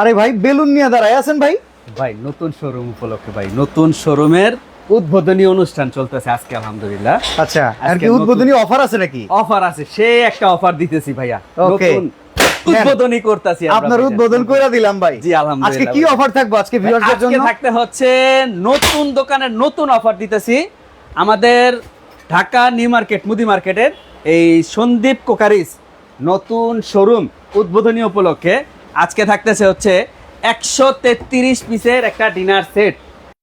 আরে ভাই বেলুন নিয়ে দাঁড়ায় আছেন ভাই? ভাই নতুন শোরুম উপলক্ষে ভাই নতুন শোরুমের উদ্বোধনী অনুষ্ঠান চলতেছে আজকে আলহামদুলিল্লাহ। আচ্ছা আর কি উদ্বোধনী অফার আছে নাকি? অফার আছে সে একটা অফার দিতেছি ভাইয়া. নতুন উদ্বোধনী করতেছি আপনার উদ্বোধন করে দিলাম ভাই। জি, আলহামদুলিল্লাহ আজকে কি অফার থাকবে আজকে ভিউয়ারদের আজকে জন্য? থাকতে হচ্ছে নতুন দোকানের নতুন অফার দিতেছি। আমাদের ঢাকা নিউ মার্কেট মুদি মার্কেটের এই সন্দীপ কোকারিস নতুন শোরুম উদ্বোধনী উপলক্ষে আজকে থাকতেছে হচ্ছে একশো তেত্রিশ পিসের একটা ডিনার সেট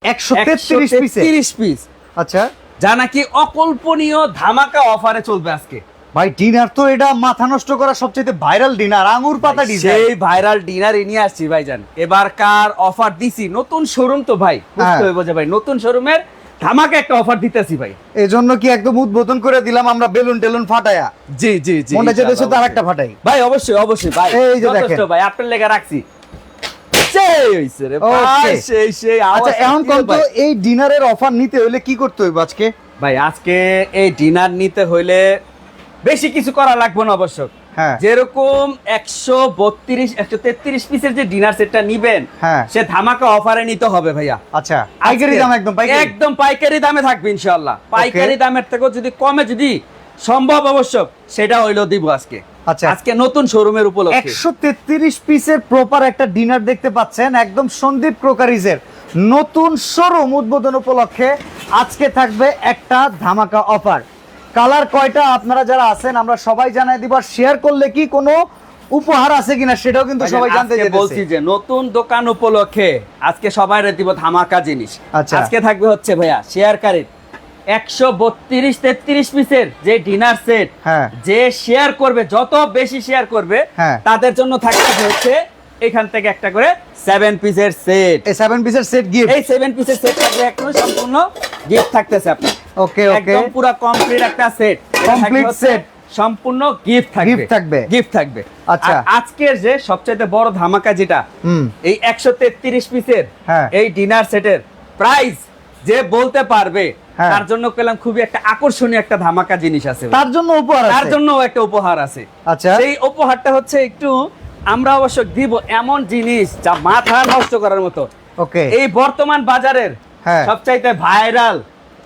133 পিসে? তিরিশ পিস। আচ্ছা। যা নাকি অকল্পনীয় ধামাকা অফারে চলবে আজকে। ভাই ডিনার তো এটা মাথা নষ্ট করা সবচেয়ে ভাইরাল ডিনার আঙ্গুর পাতা ডিজাইন সেই ভাইরাল ডিনার নিয়ে আসছি ভাইজান। এবার কার অফার দিছি? নতুন শোরুম তো ভাই বুঝতে হ্যাঁ। হইব যে ভাই নতুন শোরুমের ধামাকা একটা অফার দিতেছি ভাই। এই জন্য কি একদম উদ্বোধন করে দিলাম আমরা বেলুন টেলুন ফাটায়া? জি জি জি মনে তার একটা ফাটাই। ভাই অবশ্যই অবশ্যই ভাই। এই যে দেখেন। ভাই আপনার রাখছি। আচ্ছা এখন কি এই ডিনারের অফার নিতে হইলে কি করতে হইব আজকে? ভাই আজকে এই ডিনার নিতে হইলে বেশি কিছু করা লাগবে না অবশ্য। যেরকম একশো বত্রিশ একশো তেত্রিশ পিসের যে ডিনার সেটটা নিবেন হ্যাঁ। সে ধামাকা অফারে নিতে হবে ভাইয়া। আচ্ছা পাইকারি দাম একদম একদম পাইকারি দামে থাকবে ইনশাআল্লাহ। পাইকারি দামের থেকেও যদি কমে যদি সম্ভব অবশ্য সেটা হইল দিব আজকে। আচ্ছা। আজকে নতুন শোরুমের উপলক্ষে। একশো তেত্রিশ পিসের প্রপার একটা ডিনার দেখতে পাচ্ছেন একদম সন্দীপ ক্রোকারিজের নতুন শোরুম উদ্বোধন উপলক্ষে আজকে থাকবে একটা ধামাকা অফার কালার কয়টা আপনারা যারা আছেন আমরা সবাই জানাই দিব। শেয়ার করলে কি কোনো উপহার আছে কিনা সেটাও কিন্তু সবাই জানতে বলছি যে নতুন দোকান উপলক্ষে আজকে সবাই দিব ধামাকা জিনিস। আচ্ছা। আজকে থাকবে হচ্ছে ভাইয়া শেয়ার একশো বত্রিশ তেত্রিশ পিসের যে ডিনার সেট হ্যাঁ। যে শেয়ার করবে যত বেশি শেয়ার করবে হ্যাঁ। তাদের জন্য থাকতে হচ্ছে এখান থেকে একটা করে সেভেন পিসের সেট এই সেভেন পিসের সেট গিফট এই সেভেন পিসের সেট থাকবে একটা সম্পূর্ণ গিফট থাকতেছে আপনার। ওকে ওকে একদম পুরো কমপ্লিট একটা সেট Complete set। সম্পূর্ণ গিফট থাকবে Gift থাকবে। গিফট থাকবে আচ্ছা। আজকের যে সবচেয়ে বড় ধামাকা যেটা এই একশো তেত্রিশ পিসের হ্যাঁ। এই ডিনার সেটের প্রাইস যে বলতে পারবে হ্যাঁ। তার জন্য পেলাম খুবই একটা আকর্ষণীয় একটা ধামাকা জিনিস আছে তার জন্য উপহার তার জন্য একটা উপহার আছে আচ্ছা সেই উপহারটা হচ্ছে একটু আমরা অবশ্য দিব এমন জিনিস যা মাথা নষ্ট করার মতো ওকে এই বর্তমান বাজারের হ্যাঁ। সবচাইতে ভাইরাল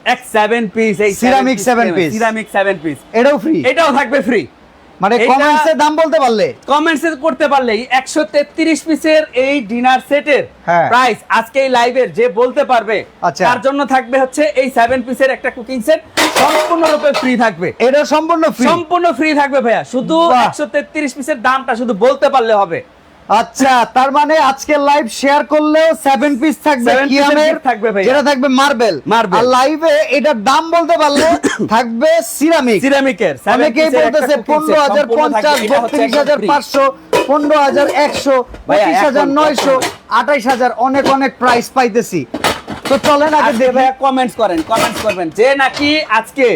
এক সেভেন পিস এই seven piece। সিরামিক পিস এটাও ফ্রি এটাও থাকবে ফ্রি মানে কমেন্টসে দাম বলতে পারলে? কমেন্টস করতে পারলে একশো তেত্রিশ পিসের এই ডিনার সেটের। প্রাইস আজকে এই লাইভের যে বলতে পারবে আচ্ছা। তার জন্য থাকবে হচ্ছে এই সেভেন পিসের একটা কুকিং সেট সম্পূর্ণরূপে ফ্রি থাকবে। এটা সম্পূর্ণ ফ্রি সম্পূর্ণ ফ্রি থাকবে ভাইয়া। শুধু বাহ। একশো তেত্রিশ পিসের দামটা শুধু বলতে পারলে হবে। আচ্ছা তার মানে আজকে লাইভ শেয়ার করলেও সেভেন পিস থাকবে কিয়ামের থাকবে ভাইয়া। যেটা থাকবে মার্বেল Marble। আর লাইভে এটার দাম বলতে পারলে থাকবে সিরামিক সিরামিকের অনেকেই বলতেছে পনেরো হাজার পঞ্চাশ বত্রিশ হাজার পাঁচশো পনেরো হাজার একশো পঁচিশ হাজার নয়শো আঠাইশ হাজার অনেক অনেক প্রাইস পাইতেছি। তো চলেন আগে দেখে। ভাইয়া কমেন্টস করেন কমেন্টস করবেন। যে নাকি আজকে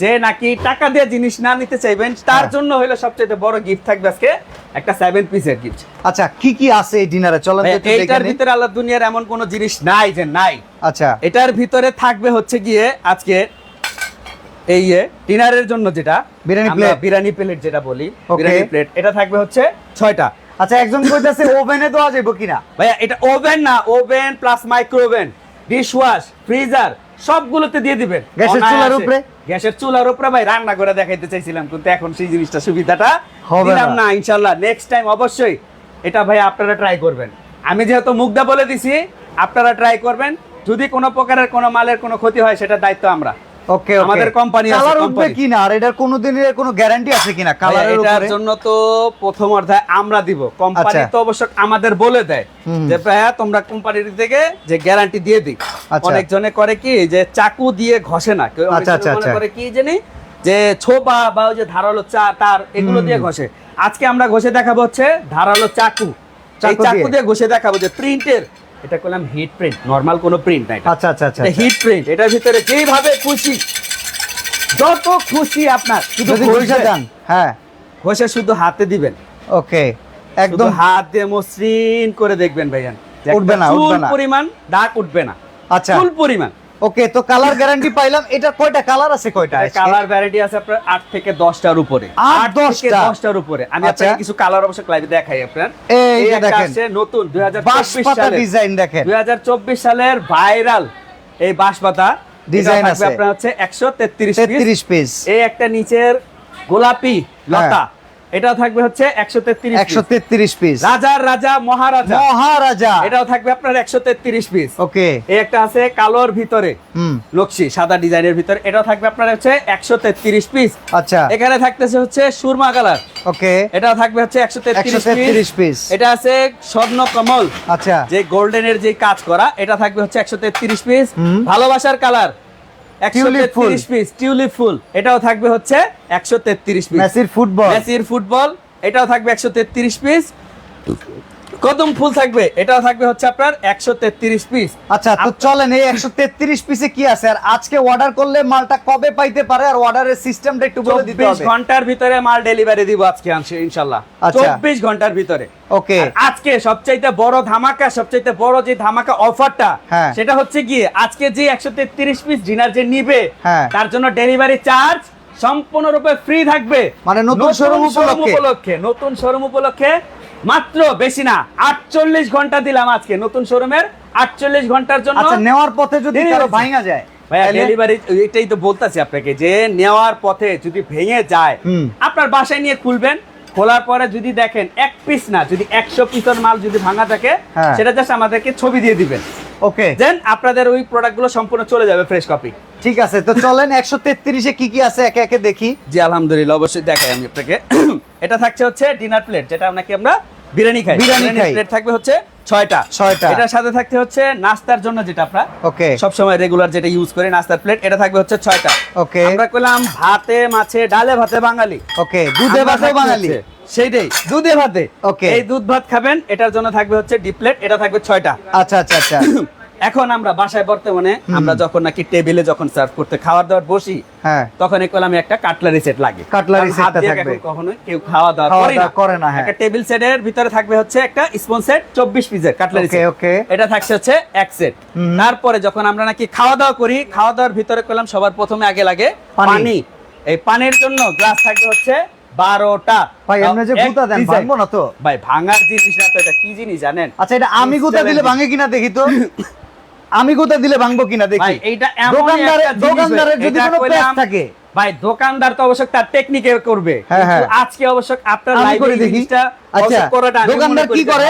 যে নাকি টাকা দিয়ে জিনিস না নিতে চাইবেন তার হ্যাঁ। জন্য হলো সবচেয়ে বড় গিফট থাকবে আজকে একটা সেভেন পিসের গিফট আচ্ছা কি কি আছে এই ডিনারে চলেন এইটার ভিতরে আল্লাহ দুনিয়ার এমন কোন জিনিস নাই যে নাই। আচ্ছা। এটার ভিতরে থাকবে হচ্ছে গিয়ে আজকে এই ডিনারের জন্য যেটা বিরিয়ানি plate। বিরিয়ানি প্লেট যেটা বলি. বিরিয়ানি প্লেট এটা থাকবে হচ্ছে ছয়টা। আচ্ছা একজন কইতাছে ওভেনে দেওয়া যাবে কিনা? ভাইয়া এটা ওভেন না oven plus micro oven dish wash freezer সবগুলোতে দিয়ে দিবেন। গ্যাসের চুলার উপরে? গ্যাসের চুলার উপরে ভাই রান্না করে দেখাইতে চাইছিলাম কিন্তু এখন সেই জিনিসটা সুবিধাটা হবে দিলাম। না। ইনশাল্লাহ নেক্সট টাইম অবশ্যই এটা ভাই আপনারা ট্রাই করবেন। আমি যেহেতু মুগ্ধা বলে দিছি আপনারা ট্রাই করবেন। যদি কোনো প্রকারের কোনো মালের কোনো ক্ষতি হয় সেটা দায়িত্ব আমরা। ওকে আমাদের company আছে, কালার উঠবে কিনা? আর এটার কোনো দিনের কোনো গ্যারান্টি আছে কিনা এটার জন্য তো প্রথম অর্ধায় আমরা দিব। কোম্পানি আচ্ছা। তো অবশ্য আমাদের বলে দেয় যে ভাইয়া তোমরা কোম্পানির থেকে যে গ্যারান্টি দিয়ে দিই। আচ্ছা। অনেক জনে করে কি যে চাকু দিয়ে ঘষে না। কেউ আচ্ছা। করে কি জানি যে ছোপা বা ওই যে ধারালো চা তার এগুলো দিয়ে ঘষে। আজকে আমরা ঘষে দেখাবো হচ্ছে ধারালো চাকু। এই চাকু? দিয়ে? ঘষে দেখাবো যে প্রিন্টের এটা করলাম হিট প্রিন্ট নর্মাল কোনো প্রিন্ট না আচ্ছা আচ্ছা আচ্ছা হিট প্রিন্ট এটার ভিতরে যেইভাবে খুশি যত খুশি আপনার শুধু ঘষে যান হ্যাঁ। ঘষে শুধু হাতে দিবেন। ওকে একদম হাত দিয়ে মসৃণ করে দেখবেন ভাইয়ান উঠবে না, উঠবে না। পরিমাণ দাগ উঠবে না। আচ্ছা। ফুল পরিমাণ। ওকে তো কালার গ্যারান্টি পাইলাম। এটা কয়টা? কালার আছে কয়টা? কালার ভ্যারাইটি আছে আপনার আট থেকে দশটার উপরে। আট, থেকে দশটা? দশটার উপরে। আমি আচ্ছা। আপনাকে কিছু কালার অবশ্য লাইভে দেখাই আপনার। এই দেখেন আছে নতুন দুই হাজার বাঁশপাতা সালের। ডিজাইন দেখেন। দুই হাজার চব্বিশ সালের ভাইরাল এই বাঁশপাতা। ডিজাইন আছে। আপনার হচ্ছে একশো তেত্রিশ তেত্রিশ পিস এই একটা নিচের গোলাপি লতা। এটাও থাকবে হচ্ছে একশো তেত্রিশ। একশো তেত্রিশ পিস রাজার রাজা মহারাজা। মহারাজা। এটাও থাকবে আপনার একশো তেত্রিশ পিস ওকে। এই একটা আছে কালোর ভিতরে। নকশি সাদা ডিজাইনের ভিতরে। এটাও থাকবে আপনার হচ্ছে একশো তেত্রিশ পিস আচ্ছা। এখানে থাকতেছে হচ্ছে সুরমা কালার। ওকে। এটাও থাকবে হচ্ছে একশো তেত্রিশ পিস এটা আছে স্বর্ণ কমল আচ্ছা। যে গোল্ডেনের যে কাজ করা এটা থাকবে হচ্ছে একশো তেত্রিশ পিস ভালোবাসার কালার। একশো ফুল। পিস টিউলিপ ফুল। এটাও থাকবে হচ্ছে একশো তেত্রিশ পিস মেসির ফুটবল। মেসির ফুটবল এটাও থাকবে একশো তেত্রিশ পিস কদম ফুল থাকবে। এটাও থাকবে হচ্ছে আপনার একশো তেত্রিশ পিস আচ্ছা তো চলেন এই একশো তেত্রিশ পিসে কি আছে? আর আজকে অর্ডার করলে মালটা কবে পাইতে পারে? আর অর্ডারের সিস্টেমটা একটু বলে দিতে হবে। ঘণ্টার ভিতরে মাল ডেলিভারি দিব আজকে আনছি ইনশাল্লাহ। আচ্ছা। চব্বিশ ঘণ্টার ভিতরে। ওকে আজকে সবচাইতে বড় ধামাকা সবচাইতে বড় যে ধামাকা অফারটা হ্যাঁ। সেটা হচ্ছে আজকে যে একশো তেত্রিশ পিস ডিনার যে নিবে হ্যাঁ। তার জন্য ডেলিভারি চার্জ সম্পূর্ণরূপে ফ্রি থাকবে। মানে নতুন উপলক্ষে? উপলক্ষে নতুন শোরুম উপলক্ষে মাত্র বেশি না আটচল্লিশ ঘণ্টা দিলাম আজকে নতুন শোরুমের আটচল্লিশ ঘণ্টার জন্য আচ্ছা নেওয়ার পথে যদি। ভাঙা যায় ভাইয়া ডেলিভারি এটাই তো বলতাছি আপনাকে যে নেওয়ার পথে যদি ভেঙে যায় আপনার বাসায় নিয়ে খুলবেন খোলার পরে যদি দেখেন এক পিস না যদি একশো পিসের মাল যদি ভাঙা থাকে হ্যাঁ। সেটা জাস্ট আমাদেরকে ছবি দিয়ে দিবেন। ওকে। দেন আপনাদের ওই প্রোডাক্টগুলো সম্পূর্ণ চলে যাবে ফ্রেশ কপি ঠিক আছে তো চলেন একশো তেত্রিশে কি কি আছে একে একে দেখি। জি আলহামদুলিল্লাহ অবশ্যই দেখাই আমি আপনাকে। এটা থাকছে হচ্ছে ডিনার প্লেট যেটা নাকি আমরা বিরিয়ানি খাই। বিরিয়ানি খাই। প্লেট থাকবে হচ্ছে ছয়টা। ছয়টা। এটার সাথে থাকতে হচ্ছে নাস্তার জন্য যেটা আমরা ওকে। সবসময় রেগুলার যেটা ইউজ করি নাস্তার প্লেট এটা থাকবে হচ্ছে ছয়টা। ওকে। আমরা করলাম ভাতে মাছে ডালে ভাতে বাঙালি। ওকে দুধে ভাতে বাঙালি। সেইটাই দুধে ভাতে। ওকে। এই দুধ ভাত খাবেন এটার জন্য থাকবে হচ্ছে ডিপ প্লেট এটা থাকবে ছয়টা। আচ্ছা আচ্ছা আচ্ছা। এখন আমরা বাসায় বর্তমানে আমরা যখন নাকি টেবিলে যখন সার্ভ করতে খাওয়ার দাওয়ার বসি হ্যাঁ। তখন এই কলামে একটা কাটলারি সেট লাগে। Cutlery কারণ হাত set টা দিয়ে থাকবে। কখনোই কেউ খাওয়া দাওয়া করে না। হ্যাঁ। একটা টেবিল সেটের ভিতরে থাকবে হচ্ছে একটা স্পুন সেট চব্বিশ পিসের কাটলারি সেট ওকে এটা থাকছে হচ্ছে এক সেট তারপরে যখন আমরা নাকি খাওয়া দাওয়া করি খাওয়া দাওয়ার ভিতরে করলাম সবার প্রথমে আগে লাগে পানি। এই পানির জন্য গ্লাস থাকবে হচ্ছে বারোটা। ভাই এমনি যে গুতা দেন ভাঙবো না তো? ভাই ভাঙার জিনিস না তো এটা কি জিনিস জানেন? আচ্ছা এটা আমি গুতা দিলে. ভাঙে কিনা দেখি তো। আমি গুতা দিলে ভাঙবো কিনা দেখি। এইটা দোকানদারের যদি কোনো প্যাচ থাকে। ভাই দোকানদার তো অবশ্য তার টেকনিকে করবে। হ্যাঁ, হ্যাঁ। আজকে অবশ্য আপনার লাইভে করে দেখি। আচ্ছা, দোকানদার কি করে?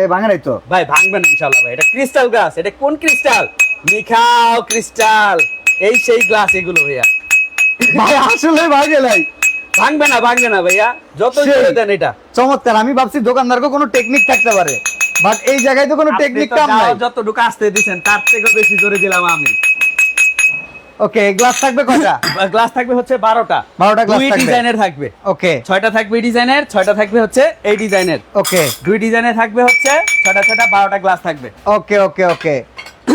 এই ভাঙে নাই তো? ভাই ভাঙবেন ইনশাআল্লাহ ভাই। এটা ক্রিস্টাল গ্লাস এটা কোন ক্রিস্টাল মিখাও ক্রিস্টাল এই সেই গ্লাস এগুলো ভাইয়া। ভাই আসলে ভাঙে নাই। ভাঙবে না ভাঙবে না ভাইয়া। যত দেন এটা। চমৎকার। আমি ভাবছি দোকানদারকে কোনো টেকনিক থাকতে পারে। বাট এই জায়গায় তো কোনো টেকনিক কাম নাই। যতটুকু আসতে তার থেকে বেশি জোরে দিলাম আমি। ওকে গ্লাস থাকবে কয়টা? গ্লাস থাকবে হচ্ছে বারোটা। 12টা glass দুই ডিজাইনের থাকবে। ওকে। ছয়টা থাকবে এই ডিজাইনের ছয়টা থাকবে হচ্ছে এই ডিজাইনের ওকে। দুই ডিজাইনে থাকবে হচ্ছে ছটা ছটা বারোটা গ্লাস থাকবে। ওকে ওকে ওকে।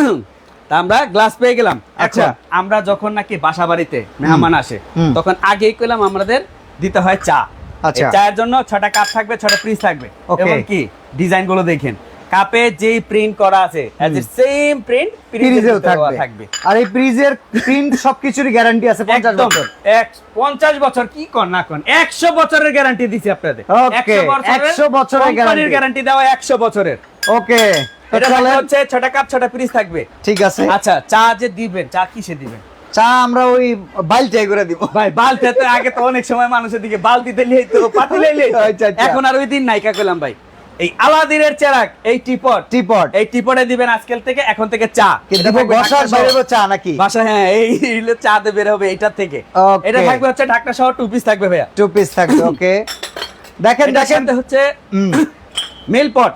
তা আমরা গ্লাস পেয়ে গেলাম। আচ্ছা। আচ্ছা আমরা যখন নাকি বাসা বাড়িতে মেহমান আসে তখন আগেই কইলাম আমাদের দিতে হয় চা। আচ্ছা। চায়ের জন্য ছটা কাপ থাকবে ছটা পিস থাকবে. এবং কি? ডিজাইনগুলো দেখেন। কাপে যেই প্রিন্ট করা আছে এজ সেম প্রিন্ট থাকবে। আর এই প্রিন্ট সবকিছুরই গ্যারান্টি আছে 50 বছর। এক পঞ্চাশ বছর কি কর না কর। একশো বছরের গ্যারান্টি দিচ্ছি আপনাদের। Okay, 100 বছরের guarantee। গ্যারান্টি দেওয়া একশো বছরের। ওকে এটা হচ্ছে ছটা কাপ ছটা পিস থাকবে। ঠিক আছে। আচ্ছা চা যে দিবেন চা কিসে দিবেন? চা আমরা ওই বাইলটাই করে দিব। ভাই বালতিতে আগে তো অনেক সময় মানুষের দিকে বালতিতে লিয়ে তো পাতিলে লিয়ে আচ্ছা, আচ্ছা। এখন আর ওই দিন নাইকা করলাম ভাই। এই আলাদিনের চেরাক এই টিপট। টিপট। এই টিপটে দিবেন আজকাল থেকে এখন থেকে চা। কি এটা দিব বসার চা নাকি? বাসা হ্যাঁ এই চা তে বের হবে এইটা থেকে। এটা থাকবে হচ্ছে ঢাকনা সহ টু পিস থাকবে ভাইয়া। টু পিস থাকবে ওকে দেখেন দেখেন। হচ্ছে মিল পট।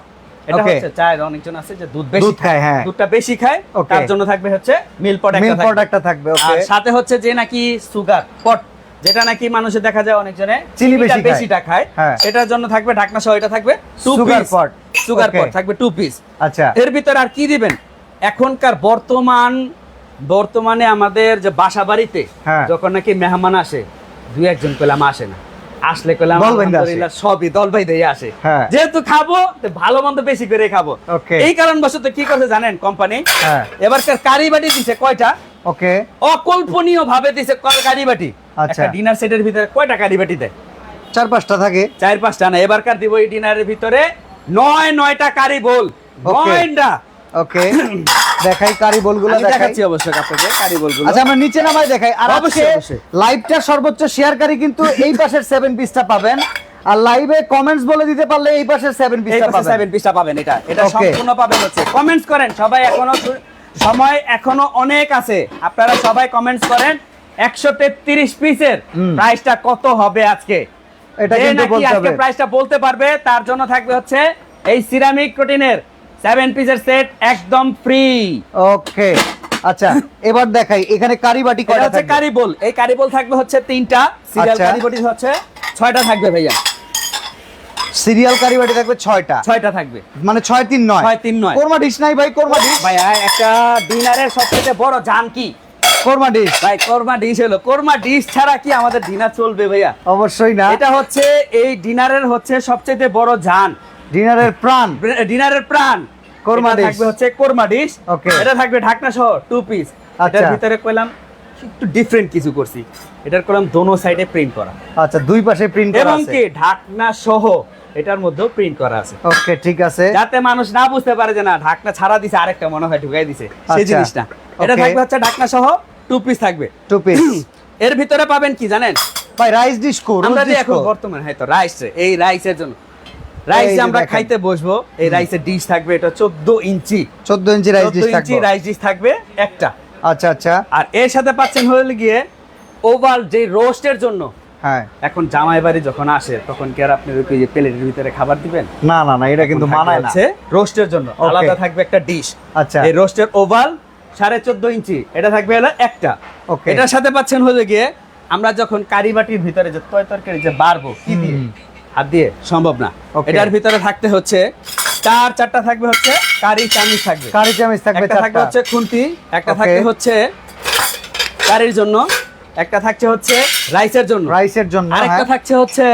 এটা হচ্ছে চায়ের অনেকজন আছে যে দুধ বেশি খায়, হ্যাঁ। দুধটা বেশি খায় তার জন্য থাকবে হচ্ছে মিল পট মিল পট থাকবে। একটা থাকবে ওকে আর সাথে হচ্ছে যে নাকি সুগার পট যেটা নাকি দেখা যায় অনেকজনে চিনি বেশি বেশিটা খায়। হ্যাঁ। এটার জন্য থাকবে ঢাকনা সহ এটা থাকবে Sugar pot। সুগার পট থাকবে টু পিস আচ্ছা। এর ভিতরে আর কি দিবেন? এখনকার বর্তমান বর্তমানে আমাদের যে বাসা বাড়িতে হ্যাঁ। যখন নাকি মেহমান আসে দুই একজন পেলাম আসে না। আসলে আসে। আলহামদুলিল্লাহ সবই দল বাই দিয়ে আসে। হ্যাঁ। যেহেতু খাব তো ভালো মন্দ বেশি করে খাব. এই কারণবশত কি করছে জানেন কোম্পানি হ্যাঁ। এবারকার কারি বাটি দিছে কয়টা? ওকে অকল্পনীয় ভাবে দিছে কয় কারি বাটি আচ্ছা। ডিনার সেটের ভিতরে কয়টা কারি বাটি দেয়? চার পাঁচটা থাকে। চার পাঁচটা না এবারকার দিব এই ডিনারের ভিতরে নয় নয়টা কারি বল নয়টা। ওকে। দেখাই কারি বলগুলো দেখাচ্ছি অবশ্যই আপনাকে কারি বলগুলো। আচ্ছা আমরা নিচে নামাই দেখাই। আর অবশ্যই, লাইভটা সর্বোচ্চ শেয়ারকারী কিন্তু এই পাশের সেভেন পিসটা পাবেন। আর লাইভে কমেন্টস বলে দিতে পারলে এই পাশের সেভেন এই পিসটা পাবেন। সেভেন পিসটা পাবেন এটা। এটা সম্পূর্ণ পাবেন হচ্ছে। কমেন্টস করেন সবাই এখনও সময় এখনও অনেক আছে। আপনারা সবাই কমেন্টস করেন একশো তেত্রিশ পিসের হুম। প্রাইসটা কত হবে আজকে? এটা কিন্তু বলতে হবে। প্রাইসটা বলতে পারবে তার জন্য থাকবে হচ্ছে এই সিরামিক প্রোটিনের সেভেন পিসের সেট একদম ফ্রি ওকে আচ্ছা এবার দেখাই এখানে কারি বাটি কয়টা থাকবে? কারিবল এই কারিবল থাকবে হচ্ছে তিনটা সিরিয়াল আচ্ছা। কারিবল হচ্ছে ছয়টা থাকবে ভাইয়া। সিরিয়াল কারি বাটি থাকবে ছয়টা। ছয়টা থাকবে। মানে ছয় তিন নয়। ছয় তিন নয়। কোরমা ডিশ নাই ভাই কোরমা ডিশ? ভাই একটা ডিনারের সবচেয়ে বড় জান কি? কোরমা ডিশ। ভাই কোরমা ডিশ হলো। কোরমা ডিশ ছাড়া কি আমাদের ডিনার চলবে ভাইয়া? অবশ্যই না। এটা হচ্ছে এই ডিনারের হচ্ছে সবচেয়ে বড় জান। ডিনারের প্রাণ। ডিনারের প্রাণ। কোরমা ডিশ। থাকবে হচ্ছে কোরমা ডিশ। Okay. এটা থাকবে ঢাকনা সহ টু পিস আচ্ছা। এটার ভিতরে কইলাম একটু ডিফারেন্ট কিছু করছি। এটার দোনো সাইডে প্রিন্ট করা। আচ্ছা দুই পাশে প্রিন্ট করা এবং কি ঢাকনা সহ এটার মধ্যেও প্রিন্ট করা আছে। ওকে ঠিক আছে। যাতে মানুষ না বুঝতে পারে যে না ঢাকনা ছাড়া দিছে আরেকটা মনে হয় ঢুকাই দিছে। সেই আচ্ছা। জিনিসটা। এটা. থাকবে হচ্ছে ঢাকনা সহ টু পিস থাকবে। টু পিস এর ভিতরে পাবেন কি জানেন? ভাই রাইস ডিশ কো আমরা এখন বর্তমানে হয়তো রাইস এই রাইসের জন্য। রাইস আমরা খাইতে বসবো। এই রাইসের ডিশ থাকবে এটা 14 ইঞ্চি। 14 ইঞ্চি রাইস 14 ডিশ ইঞ্চি থাকবে। রাইস ডিশ থাকবে একটা। আচ্ছা আচ্ছা। আর এর সাথে পাচ্ছেন হলে গিয়ে ওভাল যে রোস্টের জন্য। হ্যাঁ। এখন জামাই বাড়ি যখন আসে তখন কি আর আপনি ওই যে প্লেটের ভিতরে খাবার দিবেন? না না না এটা কিন্তু মানায় না। রোস্টের জন্য। আলাদা থাকবে একটা ডিশ আচ্ছা। এই রোস্টের ওভাল সাড়ে চোদ্দ ইঞ্চি এটা থাকবে হলো একটা। Okay. এটার সাথে পাচ্ছেন হলে গিয়ে আমরা যখন কারি বাটির ভিতরে যে তয় তরকারি যে বাড়বো কি দিয়ে। হাত দিয়ে? সম্ভব না। এটার ভিতরে থাকতে হচ্ছে চার চারটা থাকবে হচ্ছে কারি চামিচ থাকবে। কারি চামচ থাকবে একটা থাকবে হচ্ছে খুন্তি একটা থাকবে হচ্ছে কারির জন্য একটা থাকছে হচ্ছে রাইসের জন্য। রাইসের জন্য আরেকটা হ্যাঁ। থাকছে হচ্ছে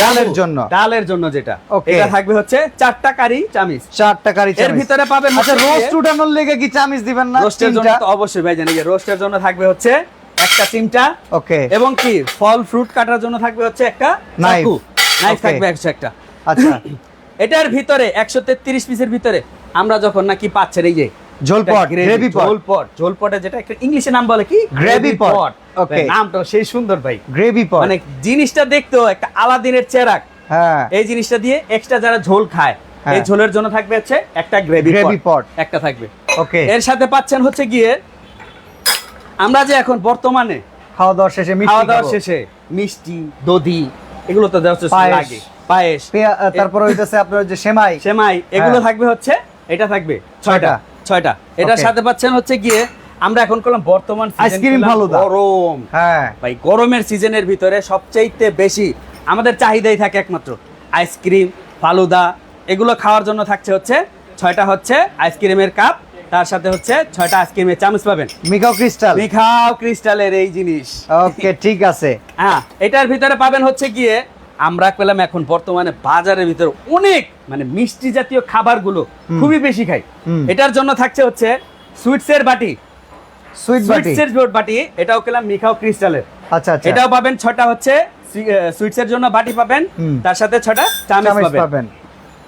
ডালের জন্য। ডালের জন্য যেটা. এটা থাকবে হচ্ছে চারটা কারি চামিচ। চারটা কারি এর ভিতরে পাবেন আচ্ছা রোস্ট উঠানোর লেগে কি চামচ দিবেন না? রোস্টের জন্য তো অবশ্যই ভাই জানি রোস্টের জন্য থাকবে হচ্ছে একটা চিমটা ওকে এবং কি ফল ফ্রুট কাটার জন্য থাকবে হচ্ছে একটা. চাকু। নাইফ থাকবে একশো একটা। আচ্ছা। এটার ভিতরে একশো তেত্রিশ পিসের ভিতরে আমরা যখন নাকি পাচ্ছেন এই যে গ্রেভি পট পট। যেটা একটা ইংলিশে নাম বলে কি? Pot. Okay. ভাই, নামটা সেই সুন্দর ভাই। Gravy pot. মানে জিনিসটা দেখতেও একটা আলাদিনের চেরাক। হ্যাঁ। এই জিনিসটা দিয়ে এক্সট্রা যারা ঝোল খায় হ্যাঁ। এই ঝোলের জন্য থাকবে হচ্ছে একটা গ্রেভি pot. একটা থাকবে। ওকে এর সাথে পাচ্ছেন হচ্ছে গিয়ে আমরা যে এখন বর্তমানে খাওয়া দাওয়া শেষে মিষ্টি খাওয়া দাওয়ার খাব। শেষে মিষ্টি দধি এগুলো তো দেওয়া লাগে। পায়েস। পেয়া- তারপর হইতেছে আপনার যে সেমাই। সেমাই এগুলো হ্যাঁ। থাকবে হচ্ছে এটা থাকবে ছয়টা। ছয়টা। এটার সাথে পাচ্ছেন হচ্ছে গিয়ে আমরা এখন করলাম বর্তমান আইসক্রিম ভালো। গরম। হ্যাঁ। ভাই গরমের সিজনের ভিতরে সবচাইতে বেশি আমাদের চাহিদাই থাকে একমাত্র। আইসক্রিম ফালুদা এগুলো খাওয়ার জন্য থাকছে হচ্ছে ছয়টা হচ্ছে আইসক্রিমের কাপ তার সাথে হচ্ছে ছয়টা আইসক্রিমের চামচ পাবেন। মিকাও ক্রিস্টাল। মিখাও ক্রিস্টালের এই জিনিস। ওকে ঠিক আছে। হ্যাঁ এটার ভিতরে পাবেন হচ্ছে গিয়ে আমরা পেলাম এখন বর্তমানে বাজারের ভিতরে অনেক মানে মিষ্টি জাতীয় খাবারগুলো। খুবই বেশি খাই। এটার জন্য থাকছে হচ্ছে সুইটসের বাটি। সুইট বাটি। সুইটসের বাটি এটাও পেলাম মিখাও ক্রিস্টালের। আচ্ছা আচ্ছা। এটাও পাবেন ছটা হচ্ছে সুইটসের জন্য বাটি পাবেন তার সাথে ছটা চামচ পাবেন।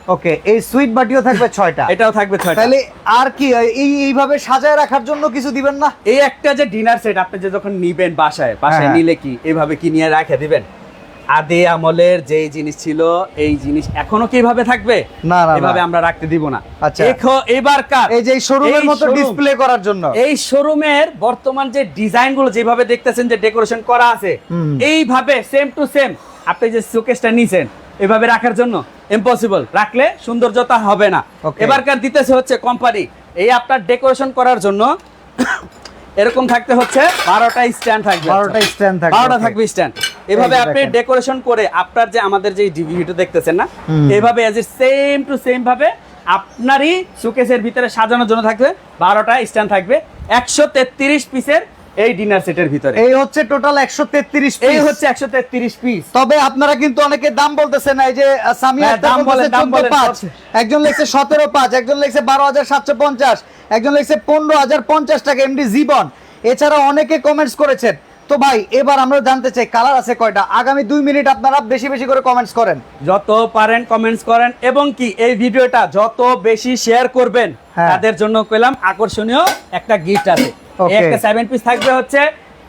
ওকে এই সুইট বাটিও থাকবে ছয়টা। এটাও থাকবে ছয়টা। তাহলে আর কি এই এইভাবে সাজায় রাখার জন্য কিছু দিবেন না? এই একটা যে ডিনার সেট আপনি যে যখন নিবেন বাসায় বাসায় হ্যাঁ। নিলে কি এইভাবে কি নিয়ে রেখে দিবেন? আদে আমলের যে জিনিস ছিল এই জিনিস এখনও কি এইভাবে থাকবে? না, না। এভাবে আমরা রাখতে দিব না। আচ্ছা। এবারকার এই যে শোরুমের মতো ডিসপ্লে করার জন্য। এই শোরুমের বর্তমান যে ডিজাইনগুলো যেভাবে দেখতেছেন যে ডেকোরেশন করা আছে। এইভাবে সেম টু সেম আপনি যে শোকেসটা নিছেন এভাবে রাখার জন্য? ইম্পসিবল রাখলে সৌন্দর্যতা হবে না। এবারকার দিতেছে হচ্ছে কোম্পানি এই আপনার ডেকোরেশন করার জন্য এরকম থাকতে হচ্ছে বারোটা স্ট্যান্ড থাকবে। বারোটা স্ট্যান্ড থাকবে বারোটা থাকবে স্ট্যান্ড এভাবে আপনি ডেকোরেশন করে আপনার যে আমাদের যে ভিডিও দেখতেছেন না হুম। এইভাবে এজ সেম টু সেম ভাবে আপনারই সুকেসের ভিতরে সাজানোর জন্য থাকবে বারোটা স্ট্যান্ড থাকবে। একশো তেত্রিশ পিসের এই ডিনার সেটের ভিতরে। এই হচ্ছে টোটাল একশো তেত্রিশ এই হচ্ছে একশো তেত্রিশ পিস তবে আপনারা কিন্তু অনেকে দাম বলতেছেন এই যে সামিয়া হ্যাঁ, দাম বলেন, দাম 14 বলেন, পাঁচ। একজন লিখছে সতেরো পাঁচ একজন লিখছে বারো হাজার সাতশো পঞ্চাশ একজন লিখছে পনেরো হাজার পঞ্চাশ টাকা এমডি জীবন। এছাড়া অনেকে কমেন্টস করেছেন। তো ভাই এবার আমরা জানতে চাই কালার আছে কয়টা? আগামী দুই মিনিট আপনারা বেশি বেশি করে কমেন্টস করেন। যত পারেন কমেন্টস করেন এবং কি এই ভিডিওটা যত বেশি শেয়ার করবেন হ্যাঁ। তাদের জন্য কইলাম আকর্ষণীয় একটা গিফট আছে। একটা সেভেন পিস থাকবে হচ্ছে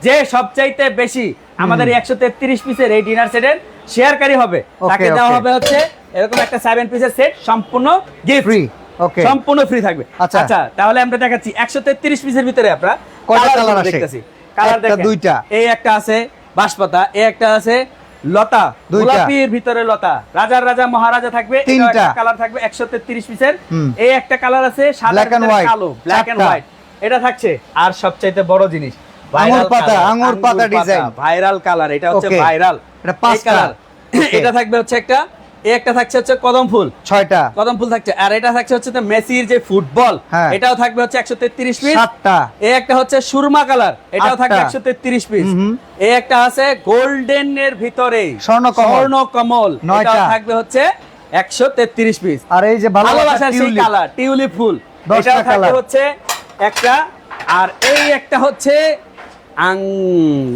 যে সবচাইতে বেশি আমাদের একশো তেত্রিশ পিসের এই ডিনার সেটের শেয়ারকারী হবে। তাকে দেওয়া হবে হচ্ছে এরকম একটা সেভেন পিসের সেট সম্পূর্ণ গিফট ফ্রি ওকে সম্পূর্ণ ফ্রি থাকবে। আচ্ছা। আচ্ছা তাহলে আমরা দেখাচ্ছি একশো তেত্রিশ পিসের ভিতরে আমরা কয়টা গুলো আসে? দেখতেছি। কালার দেখেন। দুইটা। এই একটা আছে বাঁশপাতা এই একটা আছে লতা। গোলাপির ভিতরে লতা। রাজার রাজা মহারাজা থাকবে তিনটা। কালার থাকবে একশো তেত্রিশ পিসের এই একটা কালার আছে সাদা কালো ব্ল্যাক এন্ড হোয়াইট এটা থাকছে আর সবচাইতে বড় জিনিস আঙ্গুর পাতা, আঙ্গুর পাতা design। ভাইরাল কালার এটা হচ্ছে ভাইরাল এটা পাঁচটা। Okay. এটা থাকবে হচ্ছে একটা একটা থাকছে হচ্ছে কদম ফুল ছয়টা কদম ফুল থাকছে আর এটা থাকছে হচ্ছে মেসির যে ফুটবল হ্যাঁ। এটাও থাকবে হচ্ছে একশো তেত্রিশ পিস সাতটা এই একটা হচ্ছে সুরমা কালার এটাও থাকবে একশো তেত্রিশ পিস হুম। একটা আছে গোল্ডেন এর ভিতরে স্বর্ণকমল। স্বর্ণ কমল নয়টা। থাকবে হচ্ছে একশো তেত্রিশ পিস আর এই যে ভালোবাসার সেই কালার টিউলিপ ফুল থাকবে হচ্ছে একটা আর এই একটা হচ্ছে আং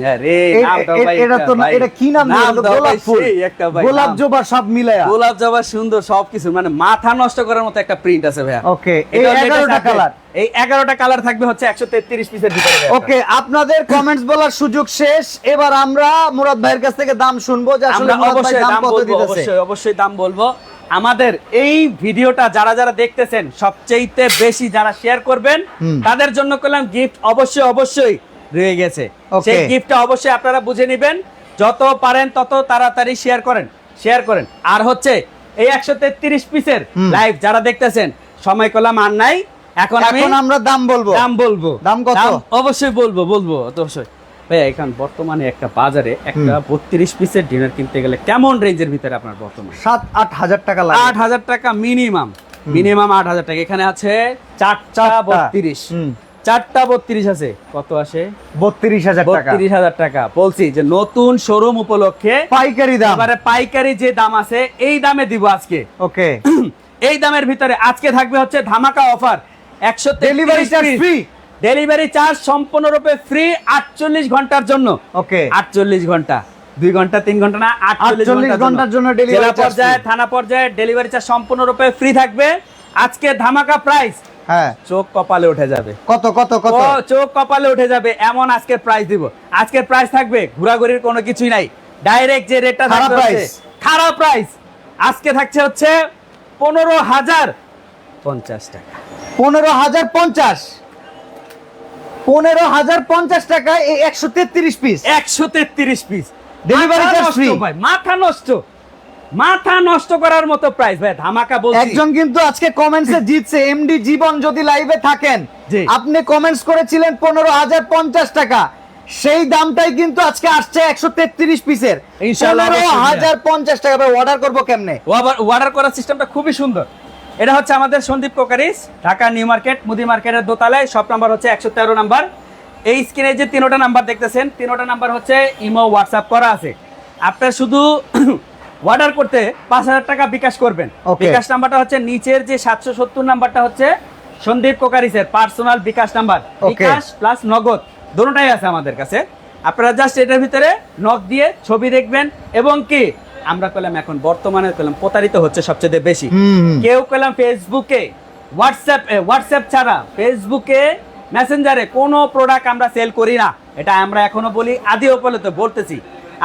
আরে এ- নাম দাও এ- ভাই এটা তো এটা কি নাম নাম দিলো? দাও ভাই, গোলাপ ফুল একটা ভাই, গোলাপ জবা সব মিলায়া। গোলাপ জবা সুন্দর সবকিছু মানে মাথা নষ্ট করার মতো একটা প্রিন্ট আছে ভাইয়া। ওকে এই এটা হচ্ছে এগারোটা থাকবে- কালার এই এগারোটা কালার থাকবে হচ্ছে পিসের ভিতরে ওকে আপনাদের কমেন্টস বলার সুযোগ শেষ। এবার আমরা মুরাদ ভাইয়ের কাছ থেকে দাম শুনব যে আসলে আমরা অবশ্যই দাম দাম বলব অবশ্যই অবশ্যই দাম বলব। আমাদের এই ভিডিওটা যারা যারা দেখতেছেন সবচেয়ে বেশি যারা শেয়ার করবেন তাদের জন্য করলাম গিফট অবশ্যই অবশ্যই রয়ে গেছে। সেই গিফটটা অবশ্যই আপনারা বুঝে নেবেন। যত পারেন তত তাড়াতাড়ি শেয়ার করেন শেয়ার করেন। আর হচ্ছে এই একশো তেত্রিশ পিসের লাইভ যারা দেখতেছেন সময় করলাম আর নাই। এখন আমি এখন আমরা দাম বলব। দাম বলব। দাম কত? অবশ্যই বলব বলব অবশ্যই। ভাই এখন বর্তমানে একটা বাজারে একটা বত্রিশ পিসের ডিনার কিনতে গেলে কেমন রেঞ্জের ভিতরে আপনার বর্তমানে? সাত আট হাজার টাকা লাগে আট হাজার টাকা মিনিমাম মিনিমাম আট হাজার টাকা। এখানে আছে চারটা। বত্রিশ। চারটা বত্রিশ আছে। কত আসে? বত্রিশ হাজার টাকা। বত্রিশ হাজার টাকা। বলছি যে নতুন শোরুম উপলক্ষে পাইকারি দাম। এবারে পাইকারি যে দাম আছে এই দামে দিব আজকে। ওকে। এই দামের ভিতরে আজকে থাকবে হচ্ছে ধামাকা অফার একশো delivery charge free delivery charge সম্পূর্ণরূপে ফ্রি আটচল্লিশ ঘণ্টার জন্য। ওকে আটচল্লিশ ঘণ্টা। দুই ঘণ্টা তিন ঘণ্টা না আটচল্লিশ ঘণ্টার জন্য। জেলা পর্যায়ে থানা পর্যায়ে ডেলিভারি চার্জ সম্পূর্ণরূপে ফ্রি থাকবে। আজকে ধামাকা প্রাইস হ্যাঁ। চোখ কপালে উঠে যাবে। কত কত কত? চোখ কপালে উঠে যাবে। এমন আজকের প্রাইস দিব। আজকের প্রাইস থাকবে ঘোরাঘুরির কোনো কিছুই নাই। ডাইরেক্ট যে রেটটা খারাপ price। খারাপ প্রাইস আজকে থাকছে হচ্ছে পনেরো হাজার পঞ্চাশ টাকা। পনেরো হাজার পঞ্চাশ। পনেরো হাজার পঞ্চাশ টাকায় একশো তেত্রিশ পিস একশো তেত্রিশ পিস Delivery charge free। ভাই মাথা নষ্ট। মাথা নষ্ট করার মতো প্রাইস ভাই ধামাকা বলছি। একজন কিন্তু আজকে কমেন্টসে জিতছে। এমডি জীবন যদি লাইভে থাকেন আপনি কমেন্টস করেছিলেন পনেরো হাজার পঞ্চাশ টাকা। সেই দামটাই কিন্তু আজকে আসছে একশো তেত্রিশ পিসের পনেরো হাজার পঞ্চাশ টাকা অর্ডার করব কেমনে? অর্ডার করার সিস্টেমটা খুবই সুন্দর। এটা হচ্ছে আমাদের Sandip cookeries Dhaka new market মুদি মার্কেটের দোতলায়। শপ নাম্বার হচ্ছে একশো তেরো নাম্বার। এই স্ক্রিনে যে তিনোটা নাম্বার দেখতেছেন তিনোটা নাম্বার হচ্ছে ইমো হোয়াটসঅ্যাপ করা আছে। আপনার শুধু অর্ডার করতে পাঁচ হাজার টাকা বিকাশ করবেন। বিকাশ নাম্বারটা হচ্ছে নিচের যে সাতশো সত্তর নাম্বারটা হচ্ছে Sandip কোকারিসের personal bKash number. BKash plus Nagad দুটোটাই আছে আমাদের কাছে। আপনারা জাস্ট এটার ভিতরে নখ দিয়ে ছবি দেখবেন এবং কি আমরা কলাম এখন বর্তমানে কলাম প্রতারিত হচ্ছে সবচেয়ে বেশি। কেউ কলাম ফেসবুকে হোয়াটসঅ্যাপ হোয়াটসঅ্যাপ ছাড়া ফেসবুকে মেসেঞ্জারে কোনো প্রোডাক্ট আমরা সেল করি না। এটা আমরা এখনও বলি আদি উপলব্ধ বলতেছি।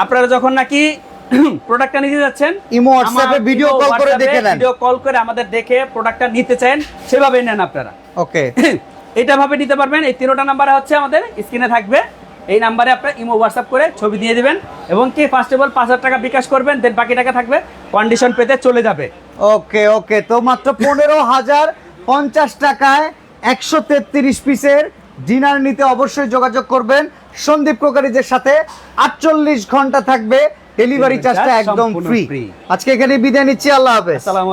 আপনারা যখন নাকি প্রোডাক্টটা নিতে যাচ্ছেন ইমো হোয়াটসঅ্যাপে ভিডিও কল করে দেখে নেন। ভিডিও কল করে আমাদের দেখে প্রোডাক্টটা নিতে চান সেভাবে নেন আপনারা। ওকে এটা ভাবে নিতে পারবেন এই তিনোটা নাম্বার হচ্ছে আমাদের স্ক্রিনে থাকবে। এই নাম্বারে আপনার ইমো হোয়াটসঅ্যাপ করে ছবি দিয়ে দিবেন এবং কি ফার্স্ট অফ অল পাঁচ হাজার টাকা বিকাশ করবেন দেন বাকি টাকা থাকবে কন্ডিশন পেতে চলে যাবে। ওকে ওকে তো মাত্র পনেরো হাজার পঞ্চাশ টাকায় একশো তেত্রিশ পিসের ডিনার নিতে অবশ্যই যোগাযোগ করবেন। সন্দীপ কোকারিজের সাথে আটচল্লিশ ঘণ্টা থাকবে ডেলিভারি চার্জটা একদম ফ্রি আজকে এখানে বিদায় নিচ্ছি আল্লাহ হাফেজ। আসসালামু